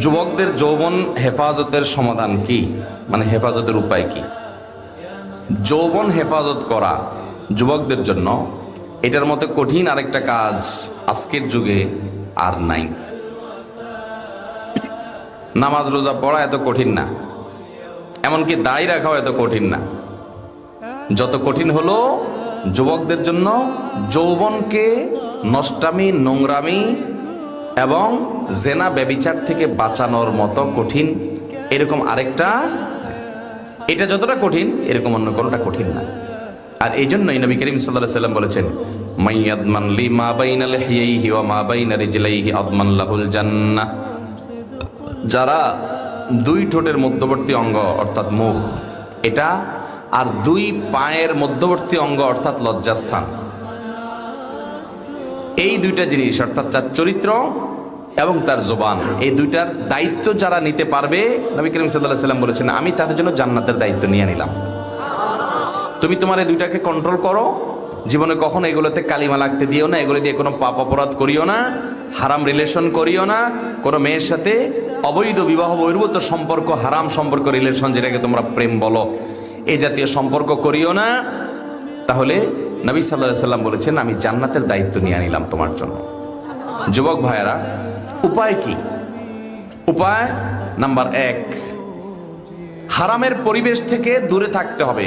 যুবকদের যৌবন হেফাজতের সমাধান কি? মানে হেফাজতের উপায় কি? যৌবন হেফাজত করা যুবকদের জন্য এটার মতো কঠিন আরেকটা কাজ আজকের যুগে আর নাই। নামাজ রোজা পড়া এত কঠিন না। এমনকি দায় রাখাও এত কঠিন না। যত কঠিন হলো যুবকদের জন্য যৌবনকে নষ্টামি, নোংরামি এবং জেনা ব্যবিচার থেকে বাঁচানোর মতো কঠিন। এরকম আরেকটা, এটা যতটা কঠিন, এরকম অন্য কোনোটা কঠিন না। আর এই জন্যই নবী করিম সাল্লাহ সাল্লাম বলেছেন যারা দুই ঠোঁটের মধ্যবর্তী অঙ্গ, অর্থাৎ মুখ, এটা আর দুই পায়ের মধ্যবর্তী অঙ্গ অর্থাৎ লজ্জাস্থান। এই দুইটা জিনিস, অর্থাৎ তার চরিত্র এবং তার জোবান, এই দুইটার দায়িত্ব যারা নিতে পারবে, নবী করিম সাল্লাহ সাল্লাম বলেছেন, আমি তাদের জন্য জান্নাতের দায়িত্ব নিয়ে নিলাম। তুমি তোমার এই দুইটাকে কন্ট্রোল করো। জীবনে কখনো এগুলোতে কালিমা লাগতে দিও না, এগুলো দিয়ে কোনো পাপ অপরাধ করিও না, হারাম রিলেশন করিও না। কোনো মেয়ের সাথে অবৈধ বিবাহ বহির্ভূত সম্পর্ক, হারাম সম্পর্ক রিলেশন যেটাকে তোমরা প্রেম বলো। এই জাতীয় সম্পর্ক করিও না। তাহলে নবী সাল্লাহ সাল্লাম বলেছেন, আমি জান্নাতের দায়িত্ব নিয়ে নিলাম তোমার জন্য। যুবক ভাইয়েরা, উপায় কি? উপায় নাম্বার এক, হারামের পরিবেশ থেকে দূরে থাকতে হবে।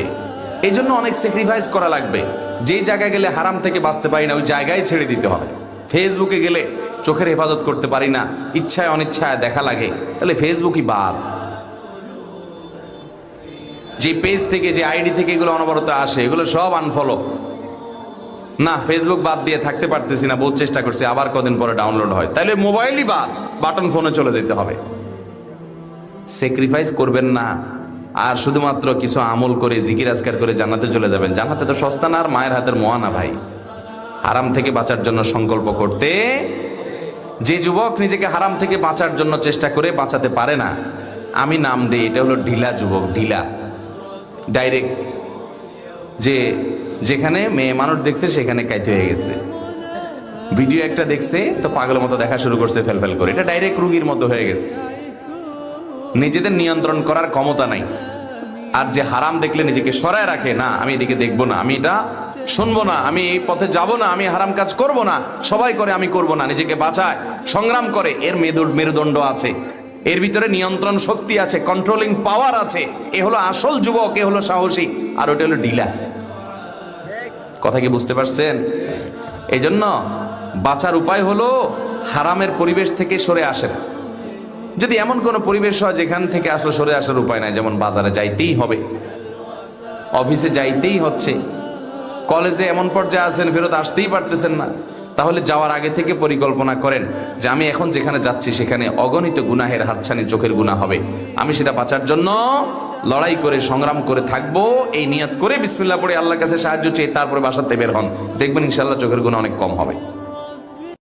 এই জন্য অনেক স্যাক্রিফাইস করা লাগবে। যেই জায়গায় গেলে হারাম থেকে বাঁচতে পারি না, ওই জায়গায় ছেড়ে দিতে হবে। ফেসবুকে গেলে চোখের হেফাজত করতে পারি না, ইচ্ছায় অনিচ্ছায় দেখা লাগে, তাহলে ফেসবুকই বাদ। যে পেজ থেকে, যে আইডি থেকে এগুলো অনবরত আসে, এগুলো সব আনফলো না ফেসবুক বাদ দিয়ে থাকতে পারতেছি না, বহুত চেষ্টা করছি, আবার কদিন পরে ডাউনলোড হয়। তাহলে মোবাইলই বাদ বাটন ফোনে চলে যেতে হবে। স্যাক্রিফাইস করবেন না, আর শুধুমাত্র কিছু আমল করে জিকির আজকার করে জান্নাতে চলে যাবেন। জান্নাতে তো সস্তা না, আর মায়ের হাতের মোয়া না ভাই। হারাম থেকে বাঁচার জন্য সংকল্প করতে, যে যুবক নিজেকে হারাম থেকে বাঁচার জন্য চেষ্টা করে বাঁচাতে পারে না, আমি নাম দিই, এটা হলো ঢিলা যুবক, ঢিলা। ডাইরেক্ট যে যেখানে মেয়ে মানুষ দেখছে, সেখানে কাইতে হয়ে গেছে। ভিডিও একটা দেখছে, তো পাগলের মতো দেখা শুরু করছে ফেলফেল করে। এটা ডাইরেক্ট রুগীর মতো হয়ে গেছে। নিজেদের নিয়ন্ত্রণ করার ক্ষমতা নাই। আর যে হারাম দেখলে নিজেকে সরায় রাখে, না, আমি এদিকে দেখব না, আমি এটা শুনব না, আমি এই পথে যাব না, আমি হারাম কাজ করব না, সবাই করে, আমি করব না, নিজেকে বাঁচায়, সংগ্রাম করে। এর মেরুদণ্ড আছে। এর ভিতরে নিয়ন্ত্রণ শক্তি আছে কন্ট্রোলিং পাওয়ার আছে। এ হলো আসল যুবক, এ হলো সাহসী, আর ওটা হলো ঢিলা কথা কি বুঝতে পারছেন? এই জন্য বাঁচার উপায় হলো হারামের পরিবেশ থেকে সরে আসেন। যদি এমন কোনো পরিবেশ হয় যেখান থেকে আসলে সরে আসার উপায় নাই, যেমন বাজারে যাইতেই হবে, অফিসে যাইতেই হচ্ছে, কলেজে এমন পর্যায়ে আছেন, ফেরত আসতেই পারতেছেন না তাহলে যাওয়ার আগে থেকে পরিকল্পনা করেন যে আমি এখন যেখানে যাচ্ছি সেখানে অগণিত গুনাহের হাতছানি চোখের গুণা হবে। আমি সেটা বাঁচার জন্য লড়াই করে, সংগ্রাম করে থাকব, এই নিয়ত করে বিসমিল্লা পড়ে আল্লাহর কাছে সাহায্য চেয়ে তারপরে বাসাতে বের হন। দেখবেন ইনশাল্লাহ চোখের গুণা অনেক কম হবে।